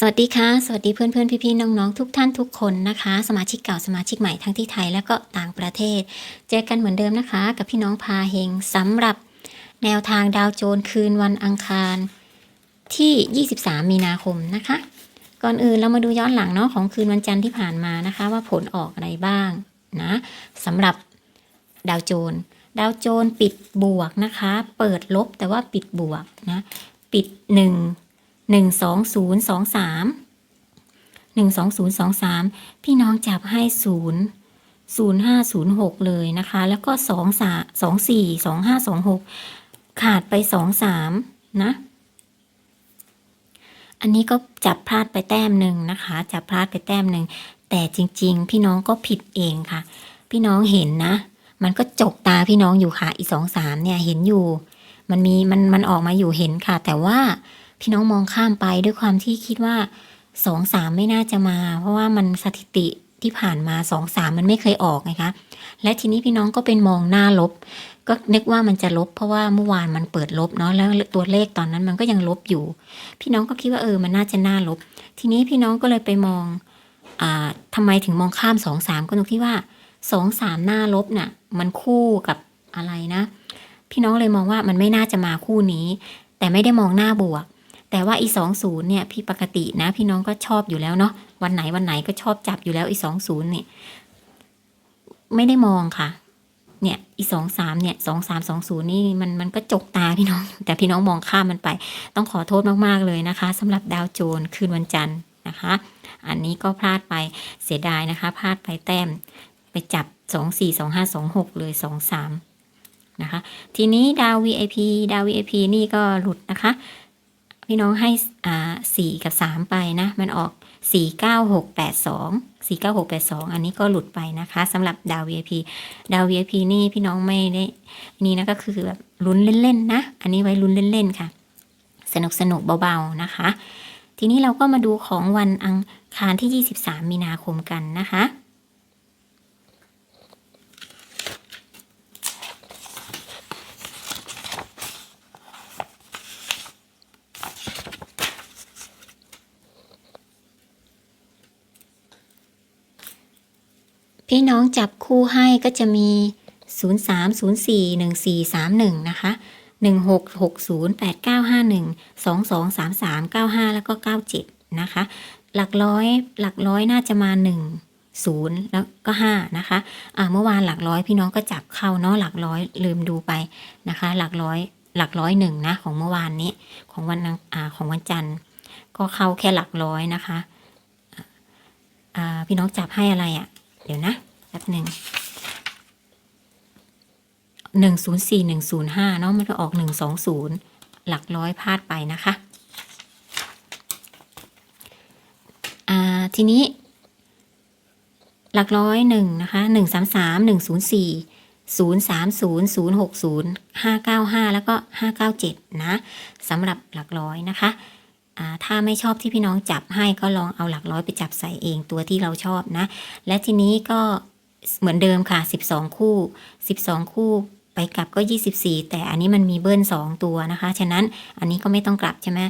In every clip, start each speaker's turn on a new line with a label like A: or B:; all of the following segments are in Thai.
A: สวัสดีค่ะ สวัสดีเพื่อนเพื่อนพี่พี่ๆน้องๆ ทุกท่านทุกคนนะคะ สมาชิกเก่าสมาชิกใหม่ทั้งที่ไทยและก็ต่างประเทศ เจอกันเหมือนเดิมนะคะ กับพี่น้องพาเฮงสำหรับแนวทางดาวโจนคืนวันอังคารที่ 23 มีนาคมนะคะ ก่อนอื่นเรามาดูย้อนหลังเนาะของคืนวันจันทร์ที่ผ่านมานะคะ ว่าผลออกอะไรบ้างนะสำหรับดาวโจน ดาวโจนปิดบวกนะคะ เปิดลบแต่ว่าปิดบวกนะ ปิด 1 หนึ่งสองศูนย์สองสามหนึ่งสองศูนย์สองสามพี่น้องจับให้ศูนย์ศูนย์ห้าศูนย์หกเลยนะคะ แล้วก็สองสาสองสี่สองห้าสองหกขาดไปสองสามนะ อันนี้ก็จับพลาดไปแต้มหนึ่งนะคะ จับพลาดไปแต้มหนึ่ง แต่จริง ๆ พี่น้องก็ผิดเองค่ะ พี่น้องเห็นนะ มันก็จกตาพี่น้องอยู่ค่ะ อีสองสามเนี่ยเห็นอยู่ มันมีมันมันออกมาอยู่เห็นค่ะ แต่ว่า พี่น้องมองข้ามไปด้วยความที่คิดว่าสองสามไม่น่าจะมา เพราะว่ามันสถิติที่ผ่านมาสองสามมันไม่เคยออกไงคะ และทีนี้พี่น้องก็เป็นมองหน้าลบ ก็นึกว่ามันจะลบ เพราะว่าเมื่อวานมันเปิดลบเนาะแล้วตัวเลขตอนนั้นมันก็ยังลบอยู่ พี่น้องก็คิดว่าเออมันน่าจะหน่าลบ ทีนี้พี่น้องก็เลยไปมองอ่าทำไมถึงมองข้ามสองสามก็ตรงที่ว่าสองสามหน้าลบน่ะมันคู่กับอะไรนะ พี่น้องเลยมองว่ามันไม่น่าจะมาคู่นี้ แต่ไม่ได้มองหน้าบวก แต่ว่าอีสองศูนย์เนี่ยพี่ปกตินะพี่น้องก็ชอบอยู่แล้วเนาะวันไหนวันไหนก็ชอบจับอยู่แล้วอีสองศูนย์เนี่ยไม่ได้มองค่ะเนี่ยอีสองสามเนี่ยสองสามสองศูนย์นี่มันมันก็จกตาพี่น้อง แต่พี่น้องมองข้ามมันไป ต้องขอโทษมากๆเลยนะคะสำหรับดาวโจนคืนวันจันทร์นะคะ อันนี้ก็พลาดไปเสียดายนะคะพลาดไปแต้มไปจับสองสี่สองห้าสองหกเลยสองสามนะคะ ทีนี้ดาว VIP ดาว VIP นี่ก็หลุดนะคะ พี่น้องให้อ่าสี่กับสามไปนะ มันออกสี่เก้าหกแปดสองสี่เก้าหกแปดสองอันนี้ก็หลุดไปนะคะสำหรับดาว VIP ดาว VIP นี่พี่น้องไม่ได้นี่นะก็คือแบบลุ้นเล่นๆนะ อันนี้ไว้ลุ้นเล่นๆค่ะ สนุกสนุกเบาๆนะคะ ทีนี้เราก็มาดูของวันอังคารที่ 23 มีนาคมกันนะคะ พี่น้องจับคู่ให้ก็จะมี 0 3 0 4 1 4 3 1 นะคะ 1 6 6 0 8 9 5 1 2 2 3 3 9 5 แล้วก็ 97 นะคะ หลักร้อยหลักร้อยน่าจะมา 1 0 แล้วก็ 5 นะคะอ่าเมื่อวานหลักร้อยพี่น้องก็จับเข้าเนาะหลักร้อยลืมดูไปนะคะ หลักร้อยหลักร้อยหนึ่งนะของเมื่อวานนี้ของวันอ่าของวันจันทร์ ก็เข้าแค่หลักร้อยนะคะอ่าพี่น้องจับให้อะไรอะ่ะ เดี๋ยวนะแป๊บหนึ่งหนึ่งศูนย์สี่หนึ่งศูนย์ห้าเนาะมันก็ออกหนึ่งสองศูนย์หลักร้อยพลาดไปนะคะอ่าทีนี้ หลักร้อยหนึ่งนะคะหนึ่งสามสามหนึ่งศูนย์สี่ศูนย์สามศูนย์ศูนย์หกศูนย์ห้าเก้าห้าแล้วก็ห้าเก้าเจ็ดนะสำหรับหลักร้อยนะคะ ถ้าไม่ชอบที่พี่น้องจับให้ก็ลองเอาหลักร้อยไปจับใส่เองตัวที่เราชอบนะ และทีนี้ก็เหมือนเดิมค่ะ 12 คู่ 12 คู่ไปกลับก็ 24 แต่อันนี้มันมีเบิ้ล2ตัวนะคะ ฉะนั้นอันนี้ก็ไม่ต้องกลับใช่ไหม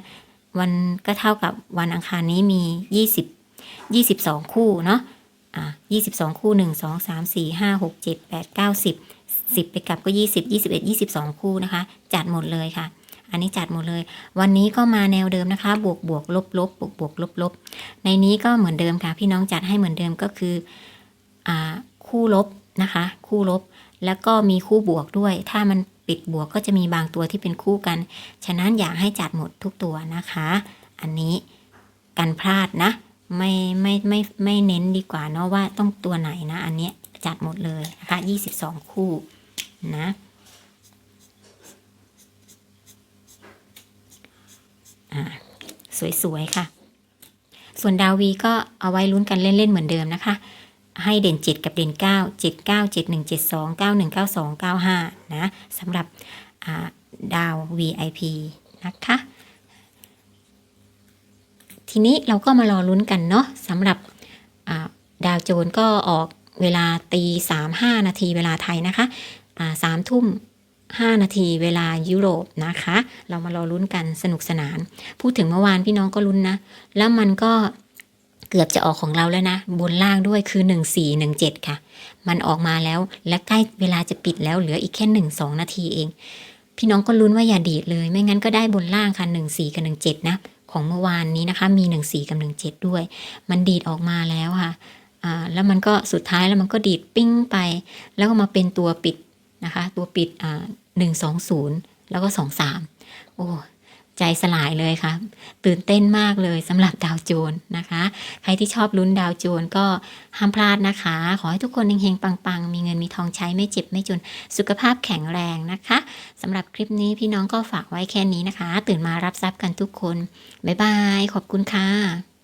A: วันก็เท่ากับวันอังคารนี้มี 20 22 คู่เนาะอะ22 คู่ 1 2 3 4 5 6 7 8 9 10 10 ไปกลับก็ 20 21 22 คู่นะคะ จัดหมดเลยค่ะ อันนี้จัดหมดเลย วันนี้ก็มาแนวเดิมนะคะ บวกบวกลบลบบวกบวกลบลบในนี้ก็เหมือนเดิมค่ะ พี่น้องจัดให้เหมือนเดิมก็คืออคู่ลบนะคะ คู่ลบ แล้วก็มีคู่บวกด้วย ถ้ามันปิดบวกก็จะมีบางตัวที่เป็นคู่กัน ฉะนั้นอยากให้จัดหมดทุกตัวนะคะ อันนี้กันพลาดนะ ไม่ไม่ไม่ไม่เน้นดีกว่าเนาะว่าต้องตัวไหนนะ อันเนี้ยจัดหมดเลยนะคะ 22 คู่นะ อ่า สวยๆค่ะ ส่วนดาววีก็เอาไว้ลุ้นกันเล่นๆเหมือนเดิมนะคะ ให้เด่น 7 กับเด่น 9 7 9 7 1 7 2 9 1 9 2 9 5 นะสำหรับาดาว VIP นะคะ ทีนี้เราก็มารอลุ้นกันเนาะสำหรับาดาวโจนก็ออกเวลาตีสามห้านาทีเวลาไทยนะคะสามทุ่ม 5 นาทีเวลายุโรปนะคะ เรามารอลุ้นกันสนุกสนาน พูดถึงเมื่อวานพี่น้องก็ลุ้นนะ แล้วมันก็เกือบจะออกของเราแล้วนะ บนล่างด้วยคือ 1417 ค่ะ มันออกมาแล้วและใกล้เวลาจะปิดแล้วเหลืออีกแค่ 1-2 นาทีเอง พี่น้องก็ลุ้นว่าอย่าดีดเลย ไม่งั้นก็ได้บนล่างค่ะ 14 กับ 17 นะ ของเมื่อวานนี้นะคะ มี 14 กับ 17 ด้วย มันดีดออกมาแล้วค่ะแล้วมันก็สุดท้ายแล้วมันก็ดีดปิ้งไป แล้วก็มาเป็นตัวปิด นะคะตัวปิดอ่า120แล้วก็23โอ้ใจสลายเลยค่ะ ตื่นเต้นมากเลยสำหรับดาวโจน์นะคะ ใครที่ชอบลุ้นดาวโจน์ก็ห้ามพลาดนะคะ ขอให้ทุกคนเฮงๆ ปังๆ มีเงินมีทองใช้ไม่เจ็บไม่จน สุขภาพแข็งแรงนะคะสำหรับคลิปนี้พี่น้องก็ฝากไว้แค่นี้นะคะ ตื่นมารับทรัพย์กันทุกคน บ๊ายบาย ขอบคุณค่ะ